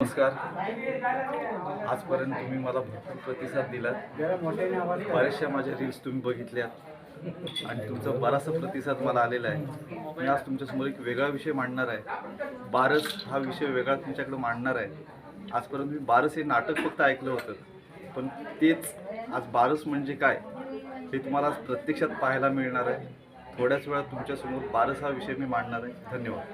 नमस्कार. आजपर्यंत तुम्ही मला भरपूर प्रतिसाद दिलात. बऱ्याचशा माझ्या रील्स तुम्ही बघितल्यात. आणि तुमचा बराचसा प्रतिसाद मला आलेला आहे. मी आज तुमच्यासमोर एक वेगळा विषय मांडणार आहे. बारस हा विषय वेगळा तुमच्याकडे मांडणार आहे. आजपर्यंत मी बारस हे नाटक फक्त ऐकलं होतं. पण तेच आज बारस म्हणजे काय हे तुम्हाला आज प्रत्यक्षात पाहायला मिळणार आहे. थोड्याच वेळात तुमच्यासमोर बारस हा विषय मी मांडणार आहे. धन्यवाद.